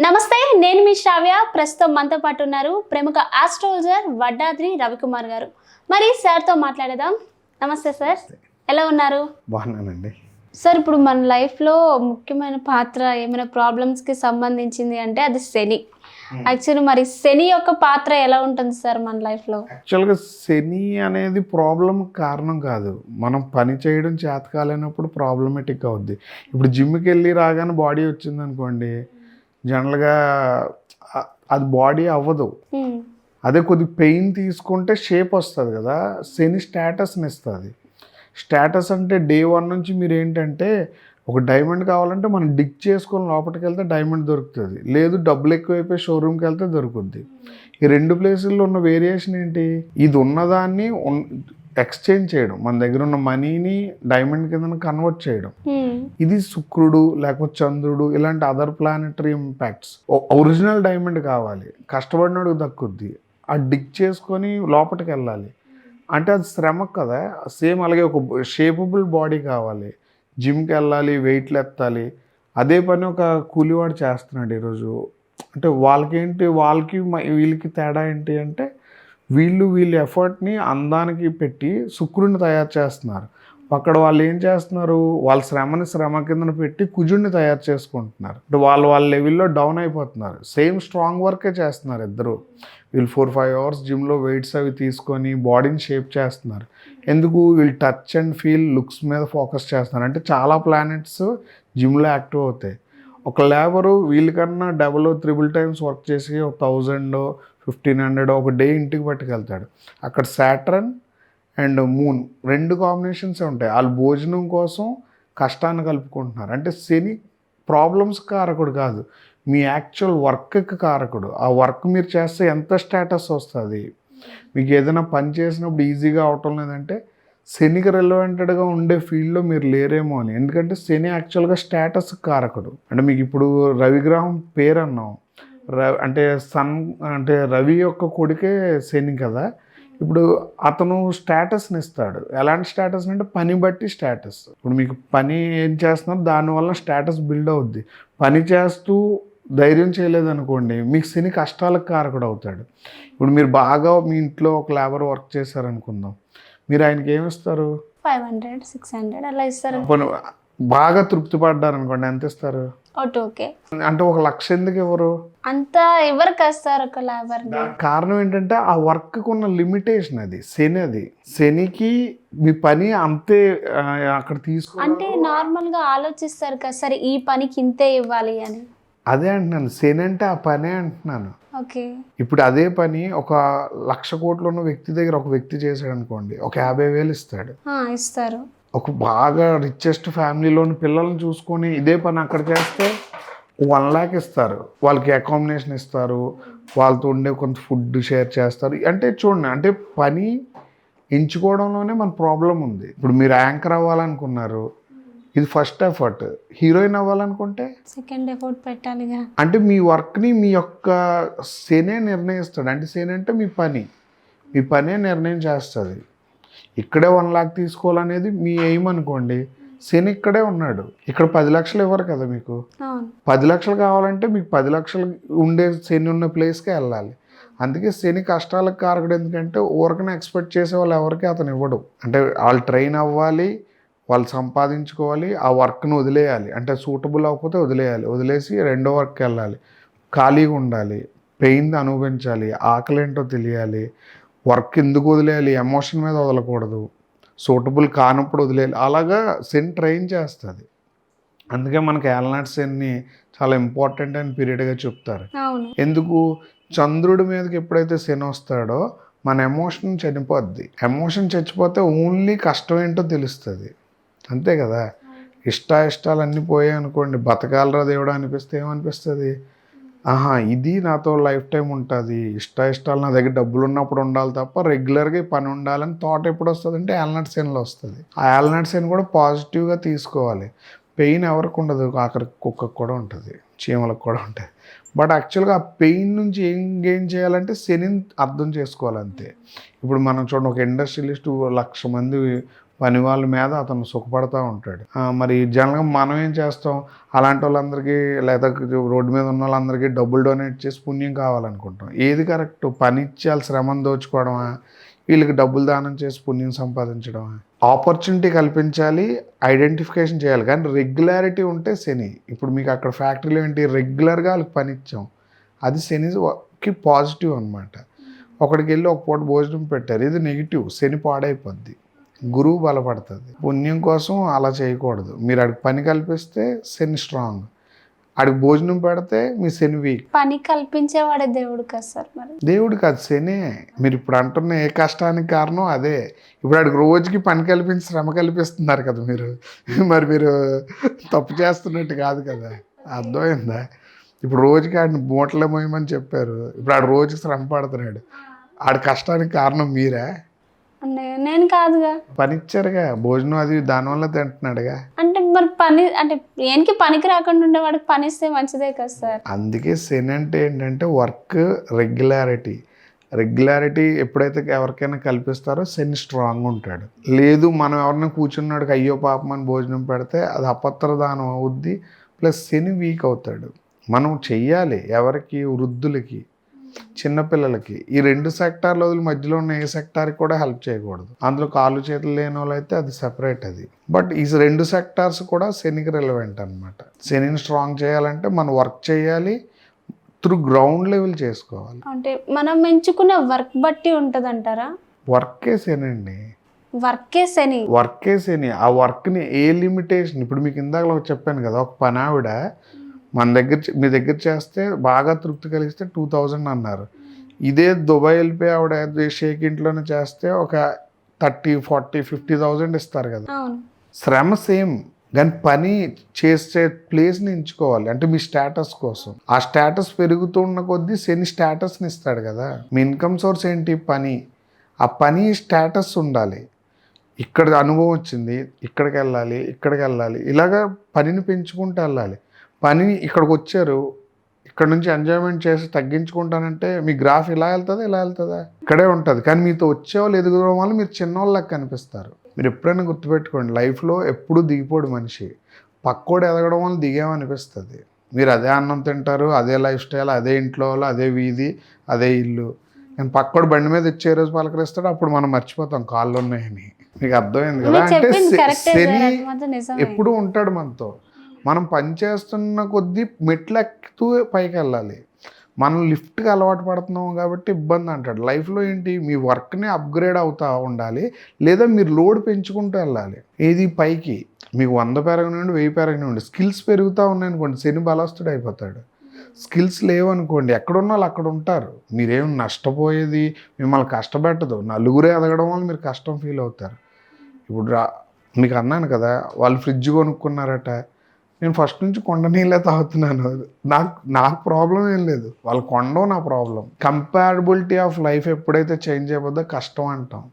నమస్తే నేను మీ శ్రావ్య. ప్రస్తుతం మనతో పాటు ఉన్నారు ప్రముఖ ఆస్ట్రాలజర్ వడ్డాద్రి రవికుమార్ గారు. మరి సార్తో మాట్లాడదాం. నమస్తే సార్. ఎలా ఉన్నారు? బాగున్నానండి. సార్ ఇప్పుడు మన లైఫ్లో ముఖ్యమైన పాత్ర ఏమైనా ప్రాబ్లమ్స్కి సంబంధించింది అంటే అది శని. యాక్చువల్లీ మరి శని యొక్క పాత్ర ఎలా ఉంటుంది సార్ మన లైఫ్లో? యాక్చువల్గా శని అనేది ప్రాబ్లం కారణం కాదు. మనం పని చేయడం చేత కాలేనప్పుడు ప్రాబ్లమేటిక్ అవుద్ది. ఇప్పుడు జిమ్కి వెళ్ళి రాగానే బాడీ వచ్చింది అనుకోండి జనరల్గా అది బాడీ అవ్వదు. అదే కొద్ది పెయిన్ తీసుకుంటే షేప్ వస్తుంది కదా శని స్టేటస్ని ఇస్తుంది. స్టేటస్ అంటే డే వన్ నుంచి మీరు ఏంటంటే ఒక డైమండ్ కావాలంటే మనం డిక్ చేసుకొని లోపలికి వెళ్తే డైమండ్ దొరుకుతుంది. లేదు డబ్బులు ఎక్కువైపోయి షోరూమ్కి వెళ్తే దొరుకుద్ది. ఈ రెండు ప్లేసుల్లో ఉన్న వేరియేషన్ ఏంటి? ఇది ఉన్నదాన్ని ఎక్స్చేంజ్ చేయడం మన దగ్గర ఉన్న మనీని డైమండ్ కింద కన్వర్ట్ చేయడం. ఇది శుక్రుడు లేకపోతే చంద్రుడు ఇలాంటి other planetary impacts original diamond కావాలి. కష్టపడినోడు దక్కుద్ది. ఆ డిగ్ చేసుకొని లోపలికి వెళ్ళాలి. అంటే అది శ్రమ కదా. సేమ్ అలాగే ఒక షేపబుల్ బాడీ కావాలి. జిమ్కి వెళ్ళాలి వెయిట్లు ఎత్తాలి. అదే పని ఒక కూలివాడు చేస్తున్నాడు ఈరోజు. అంటే వాళ్ళకేంటి వాళ్ళకి వీళ్ళకి తేడా ఏంటి అంటే వీళ్ళు వీళ్ళ ఎఫర్ట్ని అందానికి పెట్టి శుక్రుడిని తయారు చేస్తున్నారు. అక్కడ వాళ్ళు ఏం చేస్తున్నారు? వాళ్ళ శ్రమని శ్రమ కిందన పెట్టి కుజుడిని తయారు చేసుకుంటున్నారు. అంటే వాళ్ళు వాళ్ళ లెవెల్లో డౌన్ అయిపోతున్నారు. సేమ్ స్ట్రాంగ్ వర్కే చేస్తున్నారు ఇద్దరు. వీళ్ళు ఫోర్ ఫైవ్ అవర్స్ జిమ్లో వెయిట్స్ అవి తీసుకొని బాడీని షేప్ చేస్తున్నారు. ఎందుకు? వీళ్ళు టచ్ అండ్ ఫీల్ లుక్స్ మీద ఫోకస్ చేస్తున్నారు. అంటే చాలా ప్లానెట్స్ జిమ్లో యాక్టివ్ అవుతాయి. ఒక లేబరు వీళ్ళకన్నా డబుల్ త్రిబుల్ టైమ్స్ వర్క్ చేసి ఒక థౌజండ్ ఫిఫ్టీన్ హండ్రెడ్ ఒక డే ఇంటికి పట్టుకెళ్తాడు. అక్కడ సాటర్న్ అండ్ మూన్ రెండు కాంబినేషన్స్ ఉంటాయి. వాళ్ళు భోజనం కోసం కష్టాన్ని కలుపుకుంటున్నారు. అంటే శని ప్రాబ్లమ్స్ కారకుడు కాదు. మీ యాక్చువల్ వర్క్కి కారకుడు. ఆ వర్క్ మీరు చేస్తే ఎంత స్టేటస్ వస్తుంది? మీకు ఏదైనా పని చేసినప్పుడు ఈజీగా అవటం లేదంటే శనికి రెలవెంటెడ్గా ఉండే ఫీల్డ్లో మీరు లేరేమో అని. ఎందుకంటే శని యాక్చువల్గా స్టేటస్ కారకుడు. అంటే మీకు ఇప్పుడు రవిగ్రహం పేరు అన్నాం అంటే సన్ అంటే రవి యొక్క కొడుకే శని కదా. ఇప్పుడు అతను స్టేటస్ని ఇస్తాడు. ఎలాంటి స్టేటస్ అంటే పని బట్టి స్టేటస్. ఇప్పుడు మీకు పని ఏం చేస్తున్నారు దానివల్ల స్టేటస్ బిల్డ్ అవుద్ది. పని చేస్తూ ధైర్యం చేయలేదనుకోండి మీకు శని కష్టాలకు కారకుడు అవుతాడు. ఇప్పుడు మీరు బాగా మీ ఇంట్లో ఒక లేబర్ వర్క్ చేశారనుకుందాం. మీరు ఆయనకి ఏమి ఇస్తారు ఫైవ్ హండ్రెడ్ సిక్స్ హండ్రెడ్ అలా ఇస్తారు. బాగా తృప్తి పడ్డారనుకోండి ఎంత ఇస్తారు? ఓకే. అంటే ఒక లక్ష ఎందుకు ఇవ్వరు? అంతా ఎవరికి వస్తారు ఒక దానికి కారణం ఏంటంటే ఆ వర్క్కి ఉన్న లిమిటేషన్ అది శని అది. శనికి మీ పని అంతే అక్కడ తీసుకో అంటే నార్మల్గా ఆలోచిస్తారు కదా సరే ఈ పనికి ఇంతే ఇవ్వాలి అని. అదే అంటున్నాను శని అంటే ఆ పనే అంటున్నాను. ఓకే. ఇప్పుడు అదే పని ఒక లక్ష కోట్లు ఉన్న వ్యక్తి దగ్గర ఒక వ్యక్తి చేశాడు అనుకోండి ఒక యాభై వేలు ఇస్తాడు. ఇస్తారు. ఒక బాగా రిచెస్ట్ ఫ్యామిలీలోని పిల్లల్ని చూసుకొని ఇదే పని అక్కడ చేస్తే వన్ ల్యాక్ ఇస్తారు. వాళ్ళకి అకామిడేషన్ ఇస్తారు. వాళ్ళతో ఉండే కొంత ఫుడ్ షేర్ చేస్తారు. అంటే చూడండి అంటే పని ఎంచుకోవడంలోనే మన ప్రాబ్లం ఉంది. ఇప్పుడు మీరు యాంకర్ అవ్వాలనుకున్నారు. ఇది ఫస్ట్ ఎఫర్ట్ హీరోయిన్ అవ్వాలనుకుంటే? సెకండ్ ఎఫోర్ట్ పెట్టాలిగా. అంటే మీ వర్క్ని మీ యొక్క శనే నిర్ణయిస్తాడు. అంటే శని అంటే మీ పని. మీ పనే నిర్ణయం చేస్తుంది. ఇక్కడే వన్ లాక్ తీసుకోవాలనేది మీ ఎయిమ్ అనుకోండి. శని ఇక్కడే ఉన్నాడు. ఇక్కడ పది లక్షలు ఇవ్వరు కదా మీకు? పది లక్షలు కావాలంటే మీకు పది లక్షలు ఉండే శని ఉన్న ప్లేస్కే వెళ్ళాలి. అందుకే శని కష్టాలకు కారకుడు ఎందుకంటే ఊరకనే ఎక్స్పెక్ట్ చేసే వాళ్ళు ఎవరికి అతను ఇవ్వడు. అంటే వాళ్ళు ట్రైన్ అవ్వాలి వాళ్ళు సంపాదించుకోవాలి ఆ వర్క్ను వదిలేయాలి. అంటే సూటబుల్ అవ్వకపోతే వదిలేయాలి. వదిలేసి రెండో వర్క్కి వెళ్ళాలి. ఖాళీగా ఉండాలి. పెయిన్ అనుభవించాలి. ఆకలి ఏంటో తెలియాలి. వర్క్ ఎందుకు వదిలేయాలి? ఎమోషన్ మీద వదలకూడదు. సూటబుల్ కానప్పుడు వదిలేయాలి. అలాగా సెన్ ట్రైన్ చేస్తుంది. అందుకే మనకి ఏలనాటి సెన్ని చాలా ఇంపార్టెంట్ అని పీరియడ్గా చెప్తారు. ఎందుకు? చంద్రుడి మీదకి ఎప్పుడైతే శని వస్తాడో మన ఎమోషన్ చనిపోద్ది. ఎమోషన్ చచ్చిపోతే ఓన్లీ కష్టం ఏంటో తెలుస్తుంది. అంతే కదా? ఇష్ట ఇష్టాలు అన్నీ పోయాయి అనుకోండి బతకాలరా దేవుడు అనిపిస్తే ఏమనిపిస్తుంది? ఆహా ఇది నాతో లైఫ్ టైం ఉంటుంది. ఇష్ట ఇష్టాలు నా దగ్గర డబ్బులు ఉన్నప్పుడు ఉండాలి తప్ప రెగ్యులర్గా పని ఉండాలని థాట్ ఎప్పుడు వస్తుంది అంటే యాల్నట్ సెన్లో వస్తుంది. ఆ యాల్నట్ సెన్ కూడా పాజిటివ్గా తీసుకోవాలి. పెయిన్ ఎవరికి ఉండదు ఆఖరికి కుక్కకు కూడా ఉంటుంది చీమలకు కూడా ఉంటుంది. బట్ యాక్చువల్గా ఆ పెయిన్ నుంచి ఏం గెయిన్ చేయాలంటే శనిని అర్థం చేసుకోవాలి అంతే. ఇప్పుడు మనం చూడండి ఒక ఇండస్ట్రియలిస్ట్ లక్ష మంది పని వాళ్ళ మీద అతను సుఖపడతా ఉంటాడు. మరి జనరల్గా మనం ఏం చేస్తాం? అలాంటి వాళ్ళందరికీ లేదా రోడ్డు మీద ఉన్న వాళ్ళందరికీ డబ్బులు డొనేట్ చేసి పుణ్యం కావాలనుకుంటాం. ఏది కరెక్ట్? పని ఇచ్చి వాళ్ళ శ్రమను దోచుకోవడమా? వీళ్ళకి డబ్బులు దానం చేసి పుణ్యం సంపాదించడమా? ఆపర్చునిటీ కల్పించాలి ఐడెంటిఫికేషన్ చేయాలి. కానీ రెగ్యులారిటీ ఉంటే శని. ఇప్పుడు మీకు అక్కడ ఫ్యాక్టరీలో ఏంటి? రెగ్యులర్గా వాళ్ళకి పని ఇచ్చాం. అది శనికి పాజిటివ్ అనమాట ఒకడికి వెళ్ళి ఒక పూట భోజనం పెట్టారు. ఇది నెగిటివ్ శని పాడైపోద్ది. గురువు బలపడుతుంది. పుణ్యం కోసం అలా చేయకూడదు. మీరు ఆడికి పని కల్పిస్తే శని స్ట్రాంగ్ ఆడికి భోజనం పెడితే మీ శని వీక్ పని కల్పించేవాడే దేవుడు కదా సార్ మరి. దేవుడు కాదు శనే. మీరు ఇప్పుడు అంటున్న ఏ కష్టానికి కారణం అదే. ఇప్పుడు ఆడికి రోజుకి పని కల్పించి శ్రమ కల్పిస్తున్నారు కదా మీరు. మరి మీరు తప్పు చేస్తున్నట్టు కాదు కదా. అర్థమైందా? ఇప్పుడు రోజుకి ఆడిని మూటలే మోయమని చెప్పారు. ఇప్పుడు ఆడు రోజుకి శ్రమ పడుతున్నాడు. ఆడి కష్టానికి కారణం మీరా? నేను కాదుగా. పని ఇచ్చారుగా భోజనం అది దానివల్ల తింటున్నాడుగా. అంటే మరి పని అంటే దేనికి పనికి రాకుండా ఉండే వాడికి పని ఇస్తే మంచిదే కదా సార్. అందుకే శని అంటే ఏంటంటే వర్క్ రెగ్యులారిటీ రెగ్యులారిటీ ఎప్పుడైతే ఎవరికైనా కల్పిస్తారో శని స్ట్రాంగ్ ఉంటాడు. లేదు మనం ఎవరిని కూర్చున్నాడు అయ్యో పాపం అని భోజనం పెడితే అది అపత్ర దానం అవుద్ది ప్లస్ శని వీక్ అవుతాడు. మనం చెయ్యాలి ఎవరికి వృద్ధులకి. చిన్నపిల్లలకి ఈ రెండు సెక్టార్ల వదిలి మధ్యలో ఉన్న ఏ సెక్టార్కి కూడా హెల్ప్ చేయకూడదు. అందులో కాళ్ళు చేతులు లేని వాళ్ళు అయితే అది సెపరేట్ అది. బట్ ఈ రెండు సెక్టార్స్ కూడా శనికి రిలవెంట్ అనమాట శనిని స్ట్రాంగ్ చేయాలంటే మనం వర్క్ చేయాలి త్రూ గ్రౌండ్ లెవెల్ చేసుకోవాలి. అంటే మనం ఎంచుకున్న వర్క్ బట్టి ఉంటుంది అంటారా వర్కే శని అండి వర్కే శని. వర్కే శని. ఆ వర్క్ని ఏ లిమిటేషన్ ఇప్పుడు మీకు ఇందాక చెప్పాను కదా ఒక పని ఆవిడ మన దగ్గర మీ దగ్గర చేస్తే బాగా తృప్తి కలిగిస్తే టూ థౌజండ్ అన్నారు. ఇదే దుబాయ్ వెళ్ళిపోయి ఆవిడ షేక్ ఇంట్లోనే చేస్తే ఒక థర్టీ ఫార్టీ ఫిఫ్టీ థౌజండ్ ఇస్తారు కదా. శ్రమ సేమ్. కానీ పని చేసే ప్లేస్ని ఎంచుకోవాలి. అంటే మీ స్టేటస్ కోసం. ఆ స్టేటస్ పెరుగుతున్న కొద్దీ శని స్టేటస్ని ఇస్తాడు కదా. మీ ఇన్కమ్ సోర్స్ ఏంటి? పని. ఆ పని స్టేటస్ ఉండాలి. ఇక్కడ అనుభవం వచ్చింది. ఇక్కడికి వెళ్ళాలి. ఇక్కడికి వెళ్ళాలి. ఇలాగా పనిని పెంచుకుంటూ వెళ్ళాలి. పని ఇక్కడికి వచ్చారు ఇక్కడ నుంచి ఎంజాయ్మెంట్ చేసి తగ్గించుకుంటానంటే మీ గ్రాఫ్ ఇలా వెళ్తుందా ఇలా వెళ్తుందా? ఇక్కడే ఉంటుంది. కానీ మీతో వచ్చేవాళ్ళు ఎదుగుదడం వల్ల మీరు చిన్నవాళ్ళకి కనిపిస్తారు. మీరు ఎప్పుడైనా గుర్తుపెట్టుకోండి లైఫ్లో ఎప్పుడూ దిగిపోడు మనిషి. పక్కోడు ఎదగడం వల్ల దిగామనిపిస్తుంది. మీరు అదే అన్నం తింటారు అదే లైఫ్ స్టైల్ అదే ఇంట్లో వాళ్ళు అదే వీధి అదే ఇల్లు. నేను పక్కోడు బండి మీద వచ్చే రోజు పలకరిస్తాడు అప్పుడు మనం మర్చిపోతాం కాళ్ళు ఉన్నాయని మీకు అర్థమైంది కదా? అంటే శని ఎప్పుడు ఉంటాడు మనతో. మనం పని చేస్తున్న కొద్దీ మెట్లు ఎక్కుతూ పైకి వెళ్ళాలి మనం లిఫ్ట్కి అలవాటు పడుతున్నాం కాబట్టి ఇబ్బంది అంటాడు. లైఫ్లో ఏంటి? మీ వర్క్ని అప్గ్రేడ్ అవుతా ఉండాలి. లేదా మీరు లోడ్ పెంచుకుంటూ వెళ్ళాలి. ఏది? పైకి. మీకు వంద పెరగనివ్వండి వెయ్యి పెరగనివ్వండి. స్కిల్స్ పెరుగుతూ ఉన్నాయనుకోండి శని బలస్తుడు అయిపోతాడు. స్కిల్స్ లేవనుకోండి ఎక్కడున్న వాళ్ళు అక్కడ ఉంటారు. మీరేం నష్టపోయేది? మిమ్మల్ని కష్టపెట్టదు. నలుగురే ఎదగడం వల్ల మీరు కష్టం ఫీల్ అవుతారు. ఇప్పుడు రా మీకు అన్నాను కదా వాళ్ళు ఫ్రిడ్జ్ కొనుక్కున్నారట. నేను ఫస్ట్ నుంచి కొండ నీళ్ళే తాగుతున్నాను. నాకు నాకు ప్రాబ్లం ఏం లేదు. వాళ్ళు కొండం నా ప్రాబ్లం. కంపారబిలిటీ ఆఫ్ లైఫ్ ఎప్పుడైతే చేంజ్ అయిపోద్దో కష్టం అంటాం.